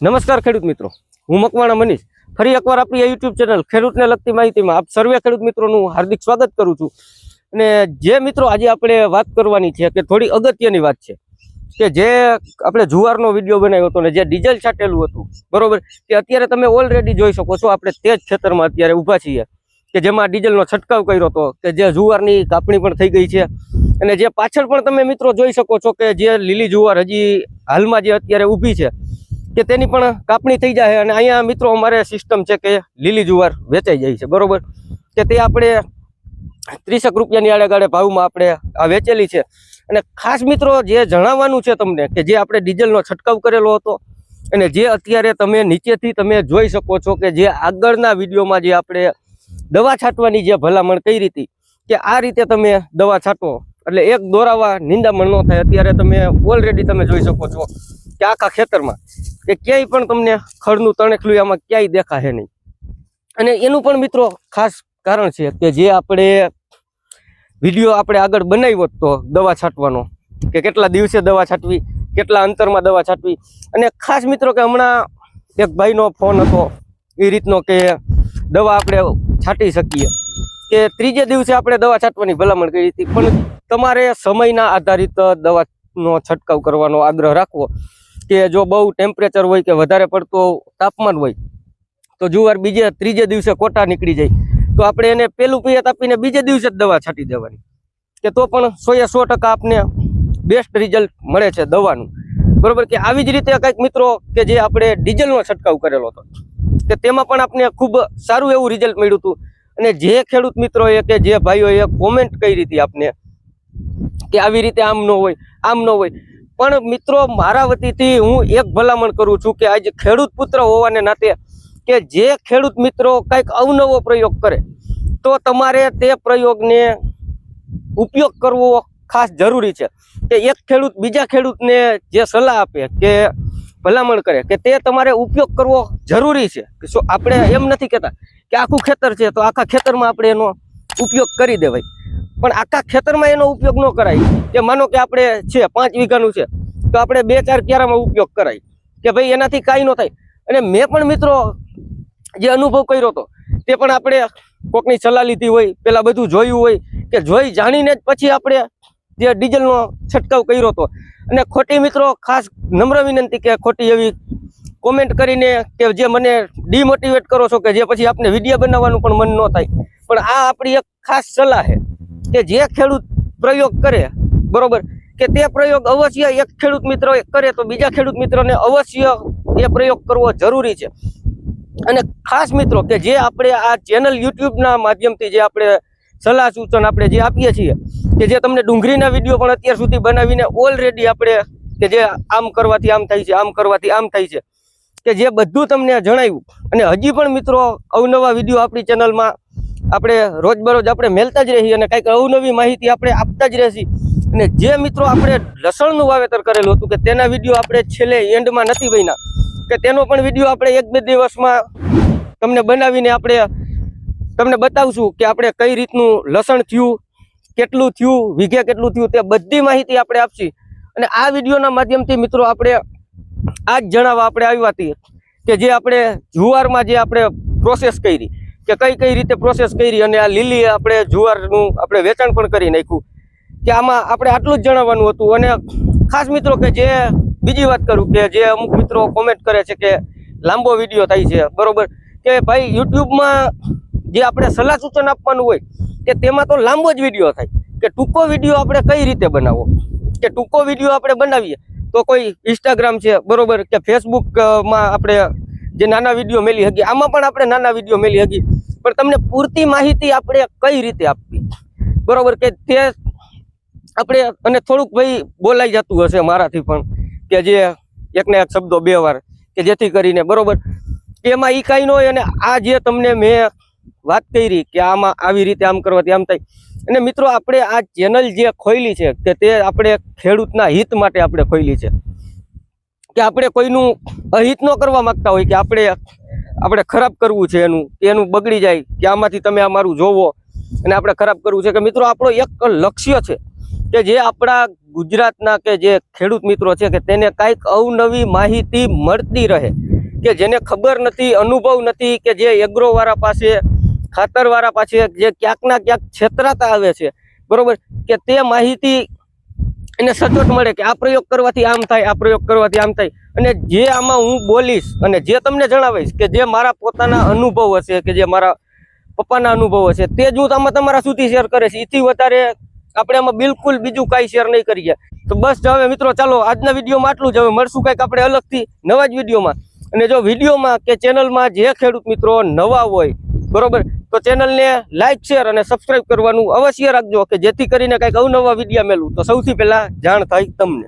નમસ્કાર ખેડૂત મિત્રો. હું મકવાણા મનીષ. ફરી એકવાર આપણી યુટ્યુબ ચેનલ ખેડૂતને લગતી માહિતીમાં આપ સર્વે ખેડૂત મિત્રોનું હાર્દિક સ્વાગત કરું છું. અને જે મિત્રો આજે આપણે વાત કરવાની છે કે થોડી અગત્યની વાત છે, કે જે આપણે જુવારનો વીડિયો બનાવ્યો હતો ને જે ડીઝલ છાટેલું હતું, બરોબર? કે અત્યારે તમે ઓલરેડી જોઈ શકો છો, આપણે તે જ ખેતરમાં અત્યારે ઊભા છીએ, કે જેમાં ડીઝલનો છંટકાવ કર્યો હતો, કે જે જુવારની કાપણી પણ થઈ ગઈ છે. અને જે પાછળ પણ તમે મિત્રો જોઈ શકો છો કે જે લીલી જુવાર હજી હાલમાં જે અત્યારે ઊભી છે કે તેની પણ કાપણી થઈ જાય અને અહીંયા મિત્રો અમારે સિસ્ટમ છે કે લીલી જુવાર વેચાઈ જાય છે, બરોબર? કે તે આપણે ત્રીસેક રૂપિયાની આડેગાડે ભાવમાં આપણે આ વેચેલી છે. અને ખાસ મિત્રો જે જણાવવાનું છે તમને કે જે આપણે ડીઝલનો છંટકાવ કરેલો હતો અને જે અત્યારે તમે નીચેથી તમે જોઈ શકો છો કે જે આગળના વિડીયોમાં જે આપણે દવા છાંટવાની જે ભલામણ કરી હતી કે આ રીતે તમે દવા છાંટો. એટલે એક દોરાવા નિંદામણ ન થાય. અત્યારે તમે ઓલરેડી તમે જોઈ શકો છો કે આખા ખેતરમાં કે ક્યાંય પણ તમને ખડનું તણેખલું આમાં ક્યાંય દેખાશે નહીં. અને એનું પણ મિત્રો ખાસ કારણ છે કે જે આપણે વીડિયો આપણે આગળ બનાવ્યો હતો દવા છાંટવાનો, કે કેટલા દિવસે દવા છાંટવી, કેટલા અંતરમાં દવા છાંટવી. અને ખાસ મિત્રો કે હમણાં એક ભાઈનો ફોન હતો, એ રીતનો કે દવા આપણે છાંટી શકીએ. કે ત્રીજે દિવસે આપણે દવા છાંટવાની ભલામણ કરી હતી, પણ તમારે સમયના આધારિત દવાનો છંટકાવ કરવાનો આગ્રહ રાખવો. કે જો બહુ ટેમ્પરેચર હોય કે વધારે પડતો તાપમાન હોય, તો જુવાર બીજે, ત્રીજે દિવસે કોટા નીકળી જાય. તો આપણે એને પેલું પિયત આપીને બીજે દિવસે જ દવા છાંટી દેવાની. કે તો પણ સો એ સો ટકા આપને બેસ્ટ રિઝલ્ટ મળે છે દવાનું. બરોબર? કે આવી જ રીતે કંઈક મિત્રો કે જે આપણે ડીઝલનો છંટકાવ કરેલો હતો, કે તેમાં પણ આપણે ખૂબ સારું એવું રિઝલ્ટ મળ્યું હતું. અને જે ખેડૂત મિત્રોએ કે જે ભાઈઓએ કોમેન્ટ કરી હતી આપને, કે આવી રીતે આમ ન હોય, આમ ન હોય. પણ મિત્રો, મારા વતીથી હું એક ભલામણ કરું છું કે આજે ખેડૂત પુત્ર હોવાને નાતે કે જે ખેડૂત મિત્રો કંઈક અવનવો પ્રયોગ કરે, તો તમારે તે પ્રયોગને ઉપયોગ કરવો ખાસ જરૂરી છે. કે એક ખેડૂત બીજા ખેડૂતને જે સલાહ આપે કે ભલામણ કરે, કે તે તમારે ઉપયોગ કરવો જરૂરી છે. આપણે એમ નથી કહેતા કે આખું ખેતર છે, તો આખા ખેતરમાં આપણે એનો ઉપયોગ કરી દેવાય. પણ આખા ખેતરમાં એનો ઉપયોગ ન કરાય. કે માનો કે આપણે છે, પાંચ વીઘાનું છે, તો આપણે બે ચાર ક્યારામાં ઉપયોગ કરાય. કે ભાઈ એનાથી કાંઈ ન થાય. અને મેં પણ મિત્રો જે અનુભવ કર્યો હતો, તે પણ આપણે કોકની સલાહ લીધી હોય, પેલા બધું જોયું હોય, કે જોઈ જાણીને જ પછી આપણે જે ડીઝલનો છંટકાવ કર્યો હતો. અને ખોટી મિત્રો, ખાસ નમ્ર વિનંતી કે ખોટી એવી કોમેન્ટ કરીને કે જે મને ડિમોટિવેટ કરો છો કે જે પછી આપણે વીડિયો બનાવવાનું પણ મન ન થાય. પણ આ આપણી એક ખાસ સલાહ છે કે જે ખેડૂત પ્રયોગ કરે, બરોબર? કે તે પ્રયોગ અવશ્ય એક ખેડૂત મિત્ર કરે તો બીજા ખેડૂત મિત્રોને અવશ્ય એ પ્રયોગ કરવો જરૂરી છે. અને ખાસ મિત્રો કે જે આપણે આ ચેનલ યુટ્યુબના માધ્યમથી જે આપણે સલાહ સૂચન આપણે જે આપીએ છીએ, કે જે તમને ડુંગળીના વીડિયો પણ અત્યાર સુધી બનાવીને ઓલરેડી આપણે કે જે આમ કરવાથી આમ થાય છે, આમ કરવાથી આમ થાય છે, કે જે બધું તમને જણાવ્યું. અને હજી પણ મિત્રો અવનવા વીડિયો આપણી ચેનલમાં આપણે રોજબરોજ આપણે મેલતા જ રહીએ અને કંઈક અવનવી માહિતી આપણે આપતા જ રહેશી. અને જે મિત્રો આપણે લસણનું વાવેતર કરેલું હતું કે તેના વીડિયો આપણે છેલ્લે એન્ડમાં નથી બન્યા, કે તેનો પણ વીડિયો આપણે એક બે દિવસમાં તમને બનાવીને આપણે તમને બતાવશું કે આપણે કઈ રીતનું લસણ થયું, કેટલું થયું, વીઘે કેટલું થયું, તે બધી માહિતી આપણે આપશી. અને આ વિડીયોના માધ્યમથી મિત્રો આપણે આ જ જણાવવા આપણે આવ્યા હતી કે જે આપણે જુવારમાં જે આપણે પ્રોસેસ કરી કે કઈ કઈ રીતે પ્રોસેસ કરી અને આ લીલી આપણે જુવારનું આપણે વેચાણ પણ કરી નાખ્યું. કે આમાં આપણે આટલું જ જણાવવાનું હતું અને ખાસ મિત્રો કે જે બીજી વાત કરું કે જે અમુક મિત્રો કોમેન્ટ કરે છે કે લાંબો વીડિયો થાય છે, બરોબર? કે ભાઈ યુટ્યુબમાં જે આપણે સલાહ સૂચન આપવાનું હોય કે તેમાં તો લાંબો જ વીડિયો થાય. કે ટૂંકો વીડિયો આપણે કઈ રીતે બનાવવો? કે ટૂંકો વીડિયો આપણે બનાવીએ તો કોઈ ઇન્સ્ટાગ્રામ છે, બરોબર? કે ફેસબુકમાં આપણે જે નાના વીડિયો મેલી હકી આમાં પણ આપણે નાના વીડિયો મેલી હકી પણ તમને પૂરતી માહિતી આપણે કઈ રીતે આપવી? બરોબર કે તે આપણે, અને થોડુંક ભાઈ બોલાઈ જતું હશે મારાથી પણ, કે જે એકને એક શબ્દો બે વાર, કે જેથી કરીને, બરોબર? એમાં એ કાંઈ ન હોય, અને આ જે તમને મેં વાત કરી કે આમાં આવી રીતે આમ કરવાથી આમ થાય. અને મિત્રો, આપણે આ ચેનલ જે ખોયલી છે, કે તે આપણે ખેડૂતના હિત માટે આપણે ખોયલી છે. કે આપણે કોઈનું અહિત ન કરવા માંગતા હોય કે આપણે આપણે ખરાબ કરવું છે એનું એનું બગડી જાય, કે આમાંથી તમે આ મારું જોવો, અને આપણે ખરાબ કરવું છે. કે મિત્રો, આપણો એક લક્ષ્ય છે કે જે આપણા ગુજરાતના કે જે ખેડૂત મિત્રો છે કે તેને કાંઈક અવનવી માહિતી મળતી રહે, કે જેને ખબર નથી, અનુભવ નથી, કે જે એગ્રોવાળા પાસે, ખાતરવાળા પાસે જે ક્યાંક ના ક્યાંક છેતરાતા આવે છે. બરોબર? કે તે માહિતી એને સચોટ મળે કે આ પ્રયોગ કરવાથી આમ થાય, આ પ્રયોગ કરવાથી આમ થાય. અને જે આમાં હું બોલીશ અને જે તમને જણાવીશ કે જે મારા પોતાના અનુભવ હશે, કે જે મારા પપ્પાના અનુભવ હશે, તે જ હું આમાં તમારા સુધી શેર કરે છે એથી વધારે આપણે આમાં બિલકુલ બીજું કાંઈ શેર નહીં કરીએ. તો બસ હવે મિત્રો, ચાલો આજના વિડીયોમાં આટલું જ. હવે મળશું કંઈક આપણે અલગથી નવા જ વિડીયોમાં. અને જો વિડીયોમાં કે ચેનલમાં જે ખેડૂત મિત્રો નવા હોય, બરોબર તો ચેનલને લાઈક શેર અને સબસ્ક્રાઇબ કરવાનું અવશ્ય રાખજો કે જેથી કરીને કંઈક અવનવા વિડીયા મેળવું તો સૌથી પહેલા જાણ થાય તમને.